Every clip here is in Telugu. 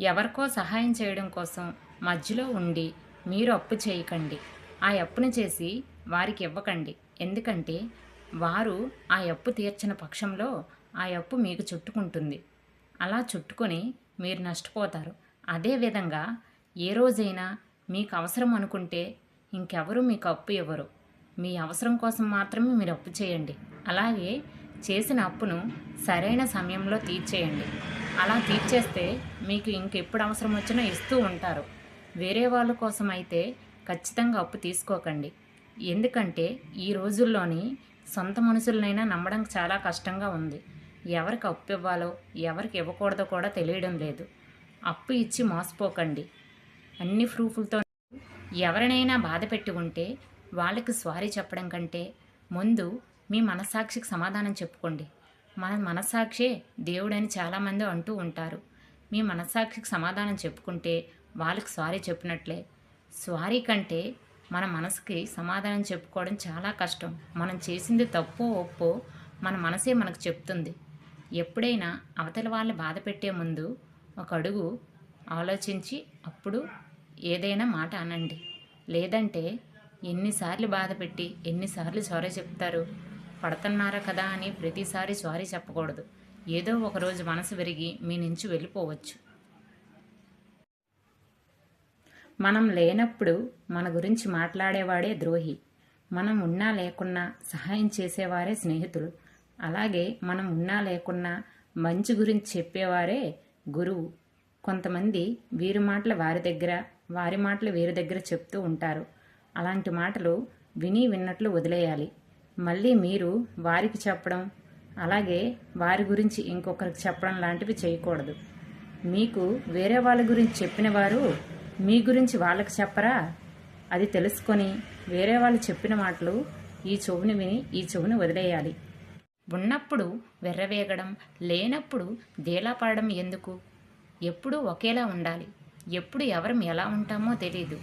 ఎవరికో సహాయం చేయడం కోసం మధ్యలో ఉండి మీరు అప్పు చేయకండి. ఆ అప్పును చేసి వారికి ఇవ్వకండి. ఎందుకంటే వారు ఆ అప్పు తీర్చిన పక్షంలో ఆ అప్పు మీకు చుట్టుకుంటుంది. అలా చుట్టుకొని మీరు నష్టపోతారు. అదేవిధంగా ఏ రోజైనా మీకు అవసరం అనుకుంటే ఇంకెవరు మీకు అప్పు ఇవ్వరు. మీ అవసరం కోసం మాత్రమే మీరు అప్పు చేయండి. అలాగే చేసిన అప్పును సరైన సమయంలో తీర్చేయండి. అలా తీర్చేస్తే మీకు ఇంకెప్పుడు అవసరం వచ్చినా ఇస్తూ ఉంటారు. వేరే వాళ్ళ కోసం అయితే ఖచ్చితంగా అప్పు తీసుకోకండి. ఎందుకంటే ఈ రోజుల్లోని సొంత మనుషులనైనా నమ్మడం చాలా కష్టంగా ఉంది. ఎవరికి అప్పు ఇవ్వాలో ఎవరికి ఇవ్వకూడదో కూడా తెలియడం లేదు. అప్పు ఇచ్చి మోసపోకండి. అన్ని ప్రూఫ్లతో ఎవరినైనా బాధ పెట్టి ఉంటే వాళ్ళకి స్వారీ చెప్పడం కంటే ముందు మీ మనస్సాక్షికి సమాధానం చెప్పుకోండి. మన మనస్సాక్షే దేవుడని చాలామంది అంటూ ఉంటారు. మీ మనస్సాక్షికి సమాధానం చెప్పుకుంటే వాళ్ళకి సారీ చెప్పినట్లే. సారీ కంటే మన మనసుకి సమాధానం చెప్పుకోవడం చాలా కష్టం. మనం చేసింది తప్పో ఒప్పో మన మనసే మనకు చెప్తుంది. ఎప్పుడైనా అవతల వాళ్ళని బాధ పెట్టే ముందు ఒక అడుగు ఆలోచించి అప్పుడు ఏదైనా మాట అనండి. లేదంటే ఎన్నిసార్లు బాధ పెట్టి ఎన్నిసార్లు సారీ చెప్తారు? పడుతున్నారా కదా అని ప్రతిసారి సారీ చెప్పకూడదు. ఏదో ఒకరోజు మనసు విరిగి మీ నుంచి వెళ్ళిపోవచ్చు. మనం లేనప్పుడు మన గురించి మాట్లాడేవాడే ద్రోహి. మనం ఉన్నా లేకున్నా సహాయం చేసేవారే స్నేహితులు. అలాగే మనం ఉన్నా లేకున్నా మంచి గురించి చెప్పేవారే గురువు. కొంతమంది వీరి మాటలు వారి దగ్గర వారి మాటలు వీరి దగ్గర చెప్తూ ఉంటారు. అలాంటి మాటలు విని విన్నట్లు వదిలేయాలి. మళ్ళీ మీరు వారికి చెప్పడం అలాగే వారి గురించి ఇంకొకరికి చెప్పడం లాంటివి చేయకూడదు. మీకు వేరే వాళ్ళ గురించి చెప్పిన వారు మీ గురించి వాళ్ళకి చెప్పరా? అది తెలుసుకొని వేరే వాళ్ళు చెప్పిన మాటలు ఈ చెవుని విని ఈ చెవుని వదిలేయాలి. ఉన్నప్పుడు వెర్రవేగడం లేనప్పుడు దేలా పడడం ఎందుకు? ఎప్పుడూ ఒకేలా ఉండాలి. ఎప్పుడు ఎవరం ఎలా ఉంటామో తెలియదు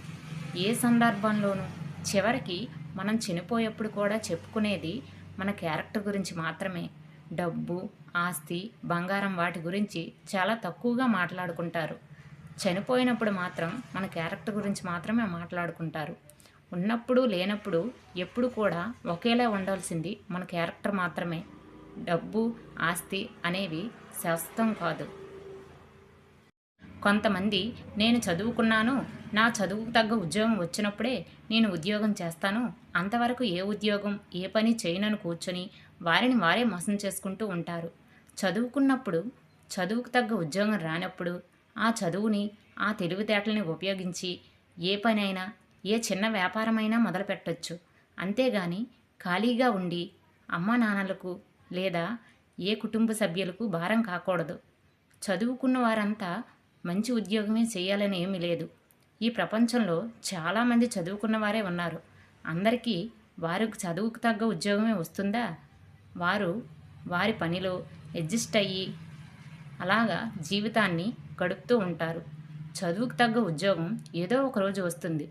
ఏ సందర్భంలోనూ చివరికి మనం చనిపోయేప్పుడు కూడా చెప్పుకునేది మన క్యారెక్టర్ గురించి మాత్రమే. డబ్బు ఆస్తి బంగారం వాటి గురించి చాలా తక్కువగా మాట్లాడుకుంటారు. చనిపోయినప్పుడు మాత్రం మన క్యారెక్టర్ గురించి మాత్రమే మాట్లాడుకుంటారు. ఉన్నప్పుడు లేనప్పుడు ఎప్పుడు కూడా ఒకేలా ఉండాల్సింది మన క్యారెక్టర్ మాత్రమే. డబ్బు ఆస్తి అనేవి శాశ్వతం కాదు. కొంతమంది నేను చదువుకున్నాను నా చదువుకు తగ్గ ఉద్యోగం వచ్చినప్పుడే నేను ఉద్యోగం చేస్తాను. అంతవరకు ఏ ఉద్యోగం ఏ పని చేయనని కూర్చొని వారిని వారే మోసం చేసుకుంటూ ఉంటారు. చదువుకున్నప్పుడు చదువుకు తగ్గ ఉద్యోగం రానప్పుడు ఆ చదువుని ఆ తెలివితేటల్ని ఉపయోగించి ఏ పనైనా ఏ చిన్న వ్యాపారమైనా మొదలుపెట్టొచ్చు. అంతేగాని ఖాళీగా ఉండి అమ్మా నాన్నలకు లేదా ఏ కుటుంబ సభ్యులకు భారం కాకూడదు. చదువుకున్న వారంతా మంచి ఉద్యోగమే చేయాలని ఏమీ లేదు. ఈ ప్రపంచంలో చాలామంది చదువుకున్న వారే ఉన్నారు. అందరికీ వారికి చదువుకు తగ్గ ఉద్యోగమే వస్తుందా? వారు వారి పనిలో అడ్జస్ట్ అయ్యి అలాగా జీవితాన్ని గడుపుతూ ఉంటారు. చదువుకు తగ్గ ఉద్యోగం ఏదో ఒక రోజు వస్తుంది.